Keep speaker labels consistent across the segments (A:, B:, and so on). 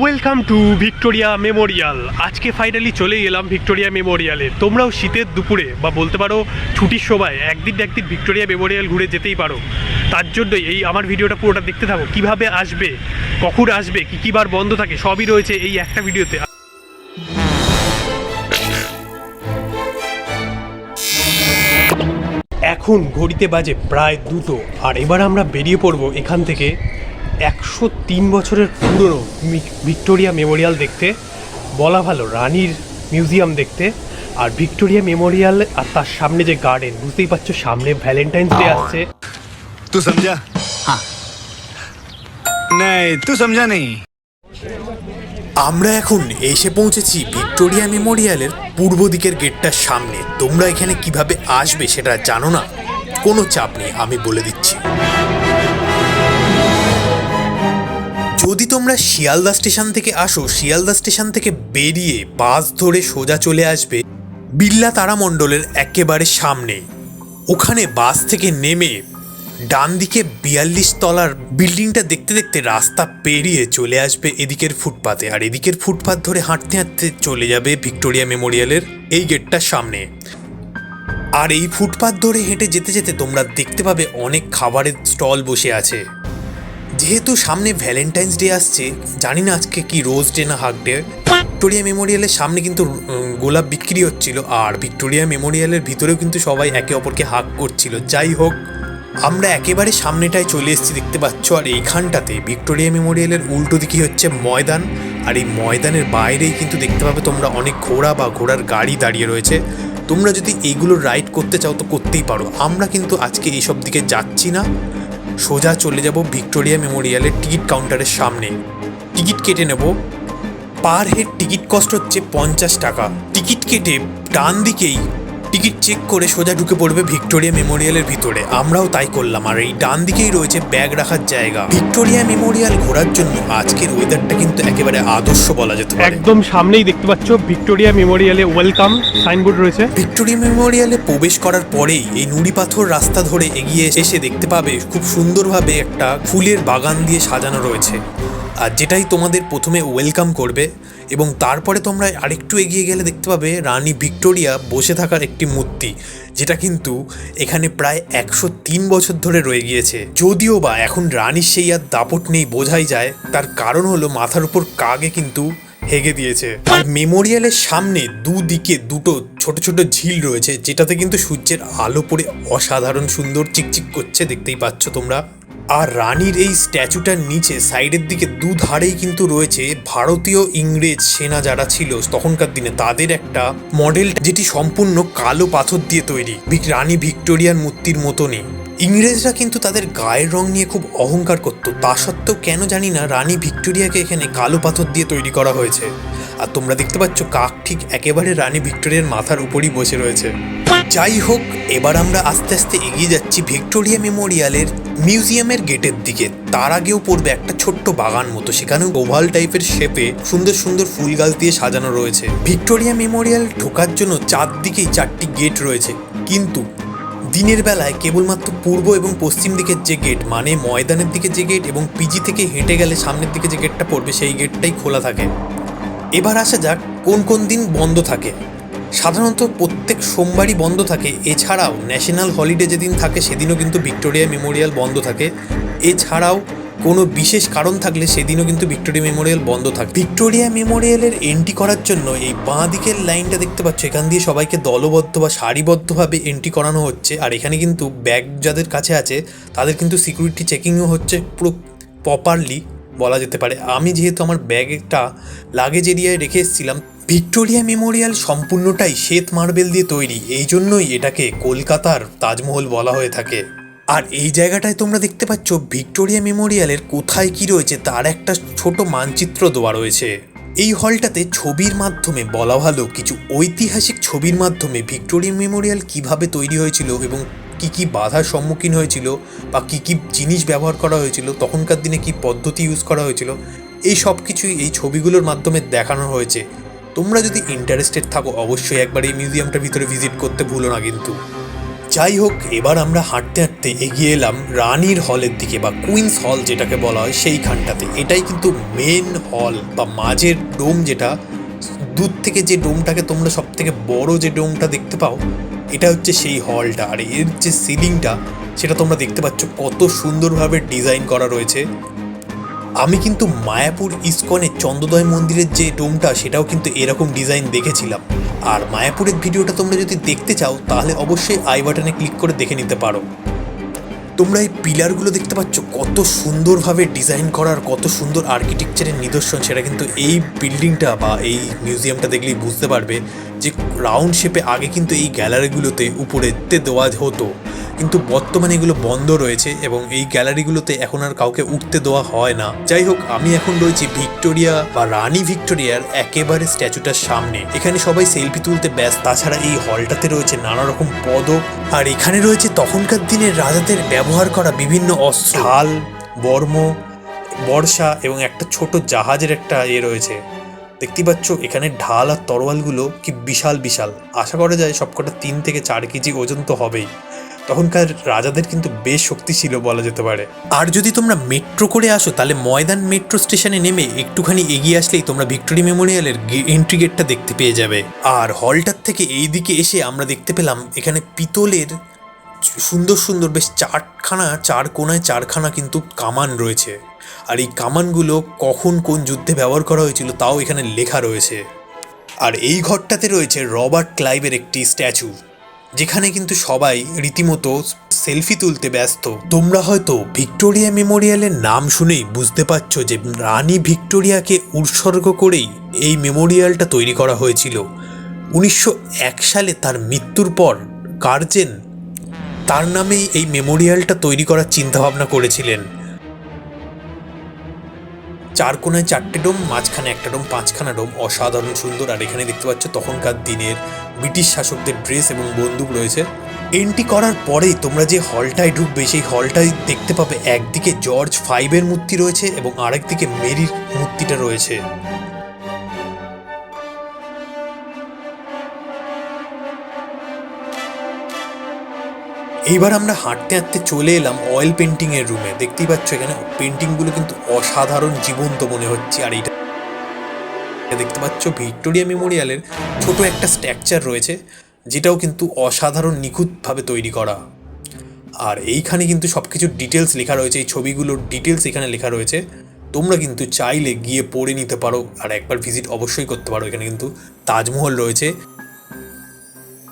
A: Welcome to Victoria Memorial আজকে finally চলে এলাম ভিক্টোরিয়া মেমোরিয়ালে তোমরাও শীতের দুপুরে বা বলতে পারো ছুটির সময় একদিন একদিন ভিক্টোরিয়া মেমোরিয়াল ঘুরে যেতেই পারো। তার জন্যই এই আমার ভিডিওটা পুরোটা দেখতে থাকো। কীভাবে আসবে, কখন আসবে, কী কী বার বন্ধ থাকে, সবই রয়েছে এই একটা ভিডিওতে। এখন ঘড়িতে বাজে প্রায় দুটো। আর এবার আমরা বেরিয়ে পড়ব এখান থেকে একশো তিন বছরের পুরনো ভিক্টোরিয়া মেমোরিয়াল দেখতে বলা ভালো রানীর মিউজিয়াম দেখতে আর ভিক্টোরিয়া মেমোরিয়াল আর তার সামনে যে গার্ডেন বুঝতেই পারছ সামনে ভ্যালেন্টাইন্স ডে আসছে।
B: সমঝা নাই সমঝা
C: আমরা এখন এসে পৌঁছেছি ভিক্টোরিয়া মেমোরিয়ালের পূর্ব দিকের গেটটার সামনে। তোমরা এখানে কীভাবে আসবে সেটা জানো না? কোনো চাপ নেই আমি বলে দিচ্ছি। যদি তোমরা শিয়ালদা স্টেশন থেকে আসো, শিয়ালদা স্টেশন থেকে বেরিয়ে বাস ধরে সোজা চলে আসবে বিড়লা তারামণ্ডলের একেবারে সামনে। ওখানে বাস থেকে নেমে ডান দিকে বিয়াল্লিশ তলার বিল্ডিংটা দেখতে দেখতে রাস্তা পেরিয়ে চলে আসবে এদিকের ফুটপাতে। আর এদিকের ফুটপাত ধরে হাঁটতে হাঁটতে চলে যাবে ভিক্টোরিয়া মেমোরিয়ালের এই গেটটার সামনে। আর এই ফুটপাত ধরে হেঁটে যেতে যেতে তোমরা দেখতে পাবে অনেক খাবারের স্টল বসে আছে। যেহেতু সামনে ভ্যালেন্টাইন্স ডে আসছে, জানি না আজকে কি রোজ ডে না হাক ডে ভিক্টোরিয়া মেমোরিয়ালের সামনে কিন্তু গোলাপ বিক্রি হচ্ছিল আর ভিক্টোরিয়া মেমোরিয়ালের ভিতরেও কিন্তু সবাই একে অপরকে হাক করছিল। যাই হোক, আমরা একেবারে সামনেটায় চলে এসেছি, দেখতে পাচ্ছ, আর এইখানটাতে ভিক্টোরিয়া মেমোরিয়ালের উল্টো দিকে হচ্ছে ময়দান, আর এই ময়দানের বাইরেই কিন্তু দেখতে পাবে তোমরা অনেক ঘোড়া বা ঘোড়ার গাড়ি দাঁড়িয়ে রয়েছে। তোমরা যদি এইগুলো রাইড করতে চাও তো করতেই পারো। আমরা কিন্তু আজকে এইসব দিকে যাচ্ছি না। সোজা চলে যাব ভিক্টোরিয়া মেমোরিয়ালের টিকিট কাউন্টারের সামনে। টিকিট কেটে নেব। পার হেড টিকিট কস্ট হচ্ছে পঞ্চাশ টাকা। টিকিট কেটে ডান দিকেই টিকিট চেক করে সোজা ঢুকে পড়বে ভিক্টোরিয়া মেমোরিয়ালের ভিতরে। আমরাও তাই করলাম আর এই ডান দিকেই রয়েছে ব্যাগ রাখার জায়গা। ভিক্টোরিয়া মেমোরিয়াল ঘোরার জন্য আজকের ওয়েদারটা কিন্তু একেবারে আদর্শ বলা যেতে পারে।
A: একদম সামনেই দেখতে পাচ্ছ ভিক্টোরিয়া মেমোরিয়ালে ওয়েলকাম সাইনবোর্ড রয়েছে।
C: ভিক্টোরিয়া মেমোরিয়ালে প্রবেশ করার পরেই এই নুড়ি পাথর রাস্তা ধরে এগিয়ে এসে দেখতে পাবে খুব সুন্দরভাবে একটা ফুলের বাগান দিয়ে সাজানো রয়েছে। আর যেটাই তোমাদের প্রথমে ওয়েলকাম করবে এবং তারপরে তোমরা আরেকটু এগিয়ে গেলে দেখতে পাবে রানী ভিক্টোরিয়া বসে থাকার একটি মূর্তি, যেটা কিন্তু এখানে প্রায় একশো তিন বছর ধরে রয়ে গিয়েছে। যদিও বা এখন রানীর সেই আর দাপট নেই বোঝাই যায়, তার কারণ হলো মাথার উপর কাগে কিন্তু হেগে দিয়েছে। আর মেমোরিয়ালের সামনে দুদিকে দুটো ছোট ছোট ঝিল রয়েছে, যেটাতে কিন্তু সূর্যের আলো পড়ে অসাধারণ সুন্দর চিকচিক করছে, দেখতেই পাচ্ছ তোমরা। আর রানীর এই স্ট্যাচুটার নিচে সাইডের দিকে দুধারেই কিন্তু রয়েছে ভারতীয় ইংরেজ সেনা যারা ছিল তখনকার দিনে, তাদের একটা মডেল যেটি সম্পূর্ণ কালো পাথর দিয়ে তৈরি রানী ভিক্টোরিয়ার মূর্তির মতনই। ইংরেজরা কিন্তু তাদের গায়ের রং নিয়ে খুব অহংকার করত। তা সত্ত্বেও কেন জানি না রানী ভিক্টোরিয়াকে এখানে কালো পাথর দিয়ে তৈরি করা হয়েছে। আর তোমরা দেখতে পাচ্ছ কাক ঠিক একেবারে রানী ভিক্টোরিয়ার মাথার উপরই বসে রয়েছে। যাই হোক, এবার আমরা আস্তে আস্তে এগিয়ে যাচ্ছি ভিক্টোরিয়া মেমোরিয়ালের মিউজিয়ামের গেটের দিকে। তার আগেও পড়বে একটা ছোট্ট বাগান মতো, সেখানেও ওভাল টাইপের শেপে সুন্দর সুন্দর ফুল গাছ দিয়ে সাজানো রয়েছে। ভিক্টোরিয়া মেমোরিয়াল ঢোকার জন্য চারদিকেই চারটি গেট রয়েছে। কিন্তু দিনের বেলায় কেবলমাত্র পূর্ব এবং পশ্চিম দিকের যে গেট মানে ময়দানের দিকে যে গেট এবং পিজি থেকে হেঁটে গেলে সামনের দিকে যে গেটটা পড়বে, সেই গেটটাই খোলা থাকে। এবার আসা যাক কোন কোন দিন বন্ধ থাকে। সাধারণত প্রত্যেক সোমবারই বন্ধ থাকে। এছাড়াও ন্যাশনাল হলিডে যেদিন থাকে, সেদিনও কিন্তু ভিক্টোরিয়া মেমোরিয়াল বন্ধ থাকে। এছাড়াও কোনো বিশেষ কারণ থাকলে সেদিনও কিন্তু ভিক্টোরিয়া মেমোরিয়াল বন্ধ থাকে। ভিক্টোরিয়া মেমোরিয়ালের এন্ট্রি করার জন্য এই বাঁ দিকের লাইনটা দেখতে পাচ্ছ, এখান দিয়ে সবাইকে দলবদ্ধ বা সারিবদ্ধভাবে এন্ট্রি করানো হচ্ছে। আর এখানে কিন্তু ব্যাগ যাদের কাছে আছে, তাদের কিন্তু সিকিউরিটি চেকিংও হচ্ছে পুরো প্রপারলি বলা যেতে পারে। আমি যেহেতু আমার ব্যাগটা লাগেজ এরিয়ায় রেখে এসেছিলাম ভিক্টোরিয়া মেমোরিয়াল সম্পূর্ণটাই শ্বেত মার্বেল দিয়ে তৈরি, এই জন্যই এটাকে কলকাতার তাজমহল বলা হয়ে থাকে। আর এই জায়গাটায় তোমরা দেখতে পাচ্ছ ভিক্টোরিয়া মেমোরিয়ালের কোথায় কি রয়েছে তার একটা ছোট মানচিত্র দেওয়া রয়েছে। এই হলটাতে ছবির মাধ্যমে বলা ভালো কিছু ঐতিহাসিক ছবির মাধ্যমে ভিক্টোরিয়া মেমোরিয়াল কীভাবে তৈরি হয়েছিল এবং কি কি বাধার সম্মুখীন হয়েছিল বা কি কি জিনিস ব্যবহার করা হয়েছিল, তখনকার দিনে কি পদ্ধতি ইউজ করা হয়েছিল, এই সব কিছুই এই ছবিগুলোর মাধ্যমে দেখানো হয়েছে। তোমরা যদি ইন্টারেস্টেড থাকো, অবশ্যই একবার এই মিউজিয়ামটার ভিতরে ভিজিট করতে ভুলো না কিন্তু। যাই হোক, এবার আমরা হাঁটতে হাঁটতে এগিয়ে এলাম রানীর হলের দিকে, বা কুইন্স হল যেটাকে বলা হয় সেইখানটাতে। এটাই কিন্তু মেন হল বা মাঝের ডোম যেটা। দূর থেকে যে ডোমটাকে তোমরা সব থেকে বড় যে ডোমটা দেখতে পাও, এটা হচ্ছে সেই হলটা আর এর যে সিলিংটা সেটা তোমরা দেখতে পাচ্ছ কত সুন্দরভাবে ডিজাইন করা রয়েছে। আমি কিন্তু মায়াপুর ইস্কনের চন্দ্রদয় মন্দিরের যে ডোমটা সেটাও কিন্তু এরকম ডিজাইন দেখেছিলাম। আর মায়াপুরের ভিডিওটা তোমরা যদি দেখতে চাও, তাহলে অবশ্যই আই বাটনে ক্লিক করে দেখে নিতে পারো। তোমরা এই পিলারগুলো দেখতে পাচ্ছ, কত সুন্দরভাবে ডিজাইন করার, কত সুন্দর আর্কিটেকচারের নিদর্শন। সেটা কিন্তু এই বিল্ডিংটা বা এই মিউজিয়ামটা দেখলেই বুঝতে পারবে। যে রাউন্ড শেপে আগে কিন্তু এই গ্যালারিগুলোতে উপরেতে দেওয়া হতো, কিন্তু বর্তমানে এগুলো বন্ধ রয়েছে এবং এই গ্যালারিগুলোতে এখন আর কাউকে উঠতে দেওয়া হয় না। যাই হোক, আমি এখন রয়েছি ভিক্টোরিয়া বা রানী ভিক্টোরিয়ার একেবারে স্ট্যাচুটার সামনে। এখানে সবাই সেলফি তুলতে ব্যস্ত, তাছাড়া এই হলটাতে রয়েছে নানা রকম পদক আর এখানে রয়েছে তখনকার দিনের রাজাদের ব্যবহার করা বিভিন্ন অস্ত্র। ঢাল, বর্ম, বর্ষা এবং একটা ছোট জাহাজের একটা ইয়ে রয়েছে। দেখতেই পাচ্ছ, এখানে ঢাল আর তরোয়ালগুলো কি বিশাল বিশাল। আশা করা যায় সবকটা তিন থেকে চার কেজি ওজন তো হবেই। তখনকার রাজাদের কিন্তু বেশ শক্তি ছিল বলা যেতে পারে। আর যদি তোমরা মেট্রো করে আসো, তাহলে ময়দান মেট্রো স্টেশনে নেমে একটুখানি এগিয়ে আসলেই তোমরা ভিক্টোরি মেমোরিয়ালের এন্ট্রি গেটটা দেখতে পেয়ে যাবে। আর হলটার থেকে এই দিকে এসে আমরা দেখতে পেলাম, এখানে পিতলের সুন্দর সুন্দর বেশ চারখানা, চার কোনায় চারখানা কিন্তু কামান রয়েছে। আর এই কামানগুলো কখন কোন যুদ্ধে ব্যবহার করা হয়েছিল তাও এখানে লেখা রয়েছে। আর এই ঘরটাতে রয়েছে রবার্ট ক্লাইভের একটি স্ট্যাচু, যেখানে কিন্তু সবাই রীতিমতো সেলফি তুলতে ব্যস্ত। তোমরা হয়তো ভিক্টোরিয়া মেমোরিয়ালের নাম শুনেই বুঝতে পারছ যে রানী ভিক্টোরিয়াকে উৎসর্গ করেই এই মেমোরিয়ালটা তৈরি করা হয়েছিল। উনিশশো এক সালে তার মৃত্যুর পর গার্জেন তার নামেই এই মেমোরিয়ালটা তৈরি করার চিন্তাভাবনা করেছিলেন। চার কোনায় চারটে ডোম, মাঝখানে একটা ডোম, পাঁচখানা ডোম, অসাধারণ সুন্দর। আর এখানে দেখতে পাচ্ছ, তখনকার দিনের ব্রিটিশ শাসকদের ড্রেস এবং বন্দুক রয়েছে। এন্ট্রি করার পরেই তোমরা যে হলটায় ঢুকবে, সেই হলটায় দেখতে পাবে একদিকে জর্জ ফাইভের মূর্তি রয়েছে এবং আরেকদিকে মেরির মূর্তিটা রয়েছে। এইবার আমরা হাঁটতে হাঁটতে চলে এলাম অয়েল পেন্টিং এর রুমে দেখতেই পাচ্ছ এখানে পেন্টিংগুলো কিন্তু অসাধারণ জীবন্ত মনে হচ্ছে। আর এইটা দেখতে পাচ্ছ ভিক্টোরিয়া মেমোরিয়ালের ছোট একটা স্ট্রাকচার রয়েছে, যেটাও কিন্তু অসাধারণ নিখুঁতভাবে তৈরি করা। আর এইখানে কিন্তু সব কিছুর ডিটেলস লেখা রয়েছে। এই ছবিগুলোর ডিটেলস এখানে লেখা রয়েছে। তোমরা কিন্তু চাইলে গিয়ে পড়ে নিতে পারো। আর একবার ভিজিট অবশ্যই করতে পারো। এখানে কিন্তু তাজমহল রয়েছে।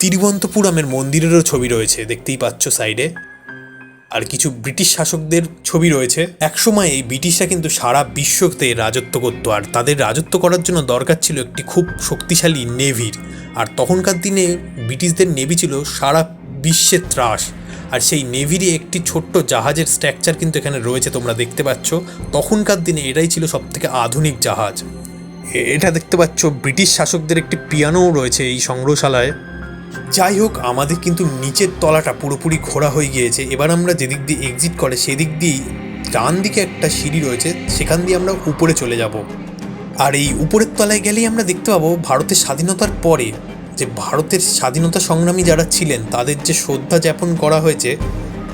C: তিরুবন্তপুরমের মন্দিরেরও ছবি রয়েছে, দেখতেই পাচ্ছ সাইডে আর কিছু ব্রিটিশ শাসকদের ছবি রয়েছে। একসময় এই ব্রিটিশরা কিন্তু সারা বিশ্বতে রাজত্ব করতো, আর তাদের রাজত্ব করার জন্য দরকার ছিল একটি খুব শক্তিশালী নেভির। আর তখনকার দিনে ব্রিটিশদের নেভি ছিল সারা বিশ্বের ত্রাস। আর সেই নেভিরই একটি ছোট্ট জাহাজের স্ট্রাকচার কিন্তু এখানে রয়েছে, তোমরা দেখতে পাচ্ছ। তখনকার দিনে এটাই ছিল সবথেকে আধুনিক জাহাজ। এটা দেখতে পাচ্ছ ব্রিটিশ শাসকদের একটি পিয়ানোও রয়েছে এই সংগ্রহশালায়। যাই হোক, আমাদের কিন্তু নিচের তলাটা পুরোপুরি ঘোরা হয়ে গিয়েছে। এবার আমরা যেদিক দিয়ে এক্সিট করে, সেদিক দিয়েই ডান দিকে একটা সিঁড়ি রয়েছে, সেখান দিয়ে আমরা উপরে চলে যাব। আর এই উপরের তলায় গেলেই আমরা দেখতে পাবো ভারতের স্বাধীনতার পরে যে ভারতের স্বাধীনতা সংগ্রামী যারা ছিলেন, তাদের যে শ্রদ্ধা যাপন করা হয়েছে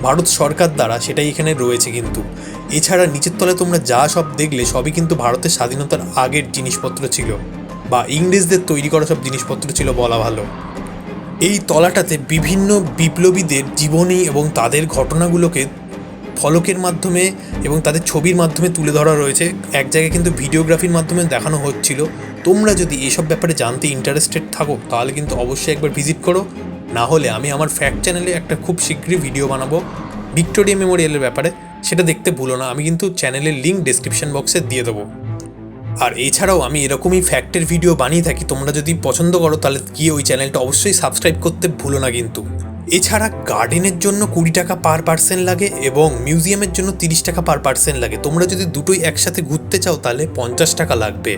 C: ভারত সরকার দ্বারা, সেটাই এখানে রয়েছে কিন্তু। এছাড়া নিচের তলায় তোমরা যা সব দেখলে, সবই কিন্তু ভারতের স্বাধীনতার আগের জিনিসপত্র ছিল। বা ইংরেজদের তৈরি করা সব জিনিসপত্র ছিল বলা ভালো। এই তলাটাতে বিভিন্ন বিপ্লবীদের জীবনী এবং তাদের ঘটনাগুলোকে ফলকের মাধ্যমে এবং তাদের ছবির মাধ্যমে তুলে ধরা রয়েছে। এক জায়গায় কিন্তু ভিডিওগ্রাফির মাধ্যমে দেখানো হচ্ছিল। তোমরা যদি এসব ব্যাপারে জানতে ইন্টারেস্টেড থাকো, তাহলে কিন্তু অবশ্যই একবার ভিজিট করো। না হলে আমি আমার ফ্যাক্ট চ্যানেলে একটা খুব শীঘ্রই ভিডিও বানাবো। ভিক্টোরিয়া মেমোরিয়ালের ব্যাপারে। সেটা দেখতে ভুলো না। আমি কিন্তু চ্যানেলের লিঙ্ক ডিসক্রিপশন বক্সে দিয়ে দেবো। আর এছাড়াও আমি এরকমই ফ্যাক্টের ভিডিও বানিয়ে থাকি, তোমরা যদি পছন্দ করো, তাহলে গিয়ে ওই চ্যানেলটা অবশ্যই সাবস্ক্রাইব করতে ভুলো না কিন্তু। এছাড়া গার্ডেনের জন্য কুড়ি টাকা পার পার্সেন্ট লাগে এবং মিউজিয়ামের জন্য তিরিশ টাকা পার পার্সেন্ট লাগে। তোমরা যদি দুটোই একসাথে ঘুরতে চাও, তাহলে পঞ্চাশ টাকা লাগবে।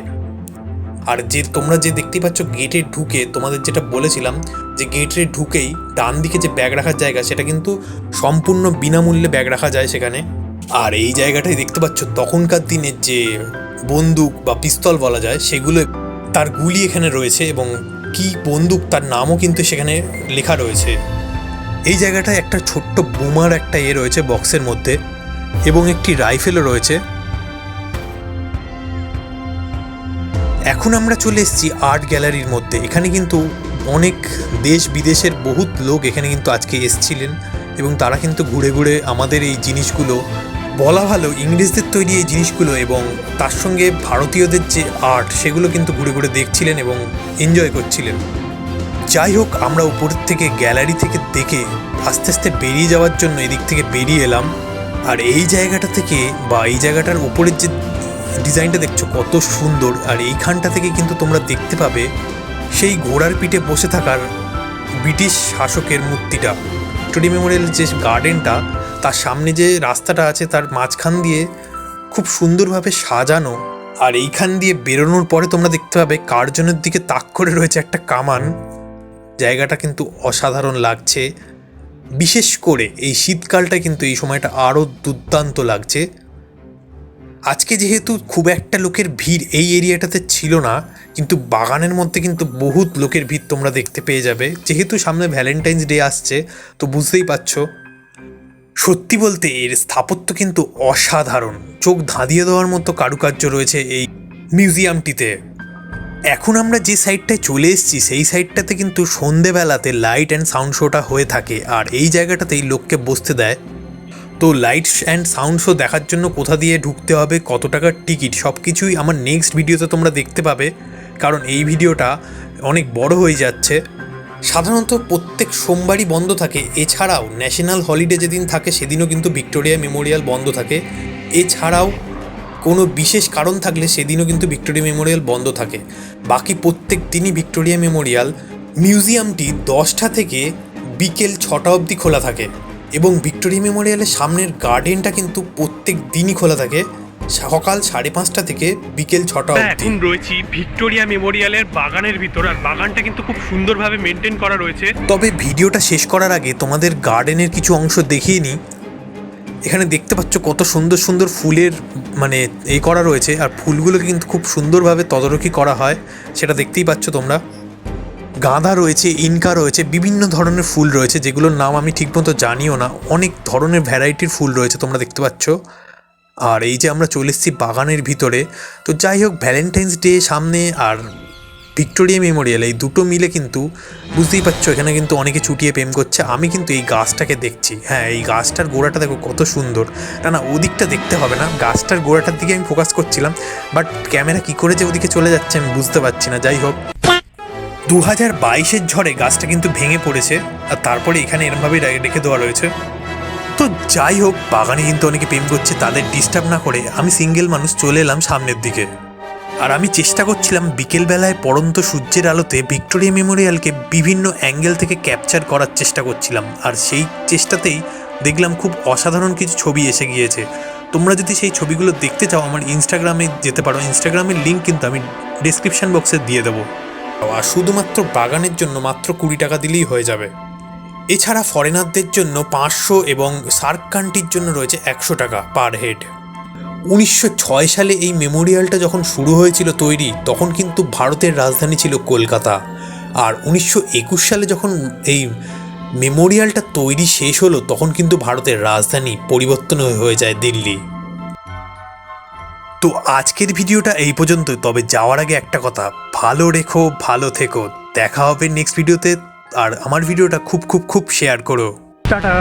C: আর যে তোমরা যে দেখতে পাচ্ছ গেটে ঢুকে, তোমাদের যেটা বলেছিলাম যে গেটে ঢুকেই ডান দিকে যে ব্যাগ রাখার জায়গা, সেটা কিন্তু সম্পূর্ণ বিনামূল্যে ব্যাগ রাখা যায় সেখানে। আর এই জায়গাটাই দেখতে পাচ্ছ তখনকার দিনের যে বন্দুক বা পিস্তল বলা যায়, সেগুলো তার গুলি এখানে রয়েছে এবং কি বন্দুক তার নামও কিন্তু সেখানে লেখা রয়েছে। এই জায়গাটায় একটা ছোট্ট বোমার একটা এ রয়েছে বক্সের মধ্যে এবং একটি রাইফেলও রয়েছে। এখন আমরা চলে এসেছি আর্ট গ্যালারির মধ্যে। এখানে কিন্তু অনেক দেশ বিদেশের বহুত লোক এখানে কিন্তু আজকে এসছিলেন এবং তারা কিন্তু ঘুরে ঘুরে আমাদের এই জিনিসগুলো বলা ভালো ইংরেজদের তৈরি এই জিনিসগুলো এবং তার সঙ্গে ভারতীয়দের যে আর্ট সেগুলো কিন্তু ঘুরে ঘুরে দেখছিলেন এবং এনজয় করছিলেন। যাই হোক, আমরা উপরের থেকে গ্যালারি থেকে দেখে আস্তে আস্তে বেরিয়ে যাওয়ার জন্য এদিক থেকে বেরিয়ে এলাম। আর এই জায়গাটা থেকে বা এই জায়গাটার উপরের যে ডিজাইনটা দেখছ কত সুন্দর। আর এইখানটা থেকে কিন্তু তোমরা দেখতে পাবে সেই ঘোড়ার পিঠে বসে থাকার ব্রিটিশ শাসকের মূর্তিটা। ভিক্টোরিয়া মেমোরিয়াল যে গার্ডেনটা তার সামনে যে রাস্তাটা আছে তার মাঝখান দিয়ে খুব সুন্দরভাবে সাজানো আর এইখান দিয়ে বেরোনোর পরে তোমরা দেখতে পাবে কার্জনের দিকে তাক করে রয়েছে একটা কামান। জায়গাটা কিন্তু অসাধারণ লাগছে। বিশেষ করে এই শীতকালটা কিন্তু এই সময়টা আরও দুর্দান্ত লাগছে। আজকে যেহেতু খুব একটা লোকের ভিড় এই এরিয়াটাতে ছিল না, কিন্তু বাগানের মধ্যে কিন্তু বহুত লোকের ভিড় তোমরা দেখতে পেয়ে যাবে। যেহেতু সামনে ভ্যালেন্টাইন্স ডে আসছে, তো বুঝতেই পারছ সত্যি বলতে এর স্থাপত্য কিন্তু অসাধারণ। চোখ ধাঁধিয়ে দেওয়ার মতো কারুকার্য রয়েছে এই মিউজিয়ামটিতে। এখন আমরা যে সাইডটায় চলে এসেছি, সেই সাইডটাতে কিন্তু সন্ধেবেলাতে লাইট অ্যান্ড সাউন্ড শোটা হয়ে থাকে আর এই জায়গাটাতেই লোককে বসতে দেয়। তো লাইট অ্যান্ড সাউন্ড শো দেখার জন্য কোথা দিয়ে ঢুকতে হবে, কত টাকার টিকিট সব কিছুই আমার নেক্সট ভিডিওতে তোমরা দেখতে পাবে। কারণ এই ভিডিওটা অনেক বড় হয়ে যাচ্ছে। সাধারণত প্রত্যেক সোমবারই বন্ধ থাকে। এছাড়াও ন্যাশনাল হলিডে যেদিন থাকে, সেদিনও কিন্তু ভিক্টোরিয়া মেমোরিয়াল বন্ধ থাকে। এছাড়াও কোনো বিশেষ কারণ থাকলে সেদিনও কিন্তু ভিক্টোরিয়া মেমোরিয়াল বন্ধ থাকে। বাকি প্রত্যেক দিনই ভিক্টোরিয়া মেমোরিয়াল মিউজিয়ামটি দশটা থেকে বিকেল ছটা অবধি খোলা থাকে। এবং ভিক্টোরিয়া মেমোরিয়ালের সামনের গার্ডেনটা কিন্তু প্রত্যেক দিনই খোলা থাকে। সকাল সাড়ে পাঁচটা থেকে বিকেল ছটা অবধি।
A: এখন রয়েছি ভিক্টোরিয়া মেমোরিয়ালের বাগানের ভিতর আর বাগানটা কিন্তু খুব সুন্দরভাবে মেনটেন করা রয়েছে।
C: তবে ভিডিওটা শেষ করার আগে তোমাদের গার্ডেনের কিছু অংশ দেখিয়ে নিই। এখানে দেখতে পাচ্ছ কত সুন্দর সুন্দর ফুলের মানে এই করা রয়েছে আর ফুলগুলো কিন্তু খুব সুন্দরভাবে তদারকি করা হয় সেটা দেখতেই পাচ্ছ তোমরা। গাঁদা রয়েছে ইনকা রয়েছে বিভিন্ন ধরনের ফুল রয়েছে যেগুলোর নাম আমি ঠিকমতো জানিও না। অনেক ধরনের ভ্যারাইটির ফুল রয়েছে তোমরা দেখতে পাচ্ছ। আর এই যে আমরা চলে এসেছি বাগানের ভিতরে, তো যাই হোক ভ্যালেন্টাইন্স ডে সামনে আর ভিক্টোরিয়া মেমোরিয়াল এই দুটো মিলে কিন্তু বুঝতেই পারছ, এখানে কিন্তু অনেকে চুটিয়ে প্রেম করছে। আমি কিন্তু এই গাছটাকে দেখছি। হ্যাঁ এই গাছটার গোড়াটা দেখো কত সুন্দর। না না, ওদিকটা দেখতে হবে না। গাছটার গোড়াটার দিকে আমি ফোকাস করছিলাম বাট ক্যামেরা কি করে যে ওদিকে চলে যাচ্ছে আমি বুঝতে পারছি না। যাই হোক দু হাজার বাইশের ঝড়ে গাছটা কিন্তু ভেঙে পড়েছে, আর তারপরে এখানে এরমভাবেই রেখে দেওয়া রয়েছে। তো যাই হোক, বাগানে কিন্তু অনেকে প্রেম করছে, তাদের ডিস্টার্ব না করে আমি সিঙ্গেল মানুষ চলে এলাম সামনের দিকে। আর আমি চেষ্টা করছিলাম বিকেলবেলায় পড়ন্ত সূর্যের আলোতে ভিক্টোরিয়া মেমোরিয়ালকে বিভিন্ন অ্যাঙ্গেল থেকে ক্যাপচার করার চেষ্টা করছিলাম। আর সেই চেষ্টাতেই দেখলাম খুব অসাধারণ কিছু ছবি এসে গিয়েছে। তোমরা যদি সেই ছবিগুলো দেখতে চাও, আমার ইনস্টাগ্রামে যেতে পারো। ইনস্টাগ্রামের লিঙ্ক কিন্তু আমি ডিসক্রিপশন বক্সে দিয়ে দেবো। আর শুধুমাত্র বাগানের জন্য মাত্র কুড়ি টাকা দিলেই হয়ে যাবে। এছাড়া ফরেনারদের জন্য পাঁচশো এবং সার্ক কান্ট্রির জন্য রয়েছে একশো টাকা পার হেড। উনিশশো ছয় সালে এই মেমোরিয়ালটা যখন শুরু হয়েছিল তৈরি, তখন কিন্তু ভারতের রাজধানী ছিল কলকাতা। আর উনিশশো একুশ সালে যখন এই মেমোরিয়ালটা তৈরি শেষ হলো, তখন কিন্তু ভারতের রাজধানী পরিবর্তন হয়ে- হয়ে যায় দিল্লি। তো আজকের ভিডিওটা এই পর্যন্ত তবে যাওয়ার আগে একটা কথা, ভালো রেখো, ভালো থেকো। দেখা হবে নেক্সট ভিডিওতে আর আমার ভিডিওটা খুব খুব খুব শেয়ার করো।
A: টাটা।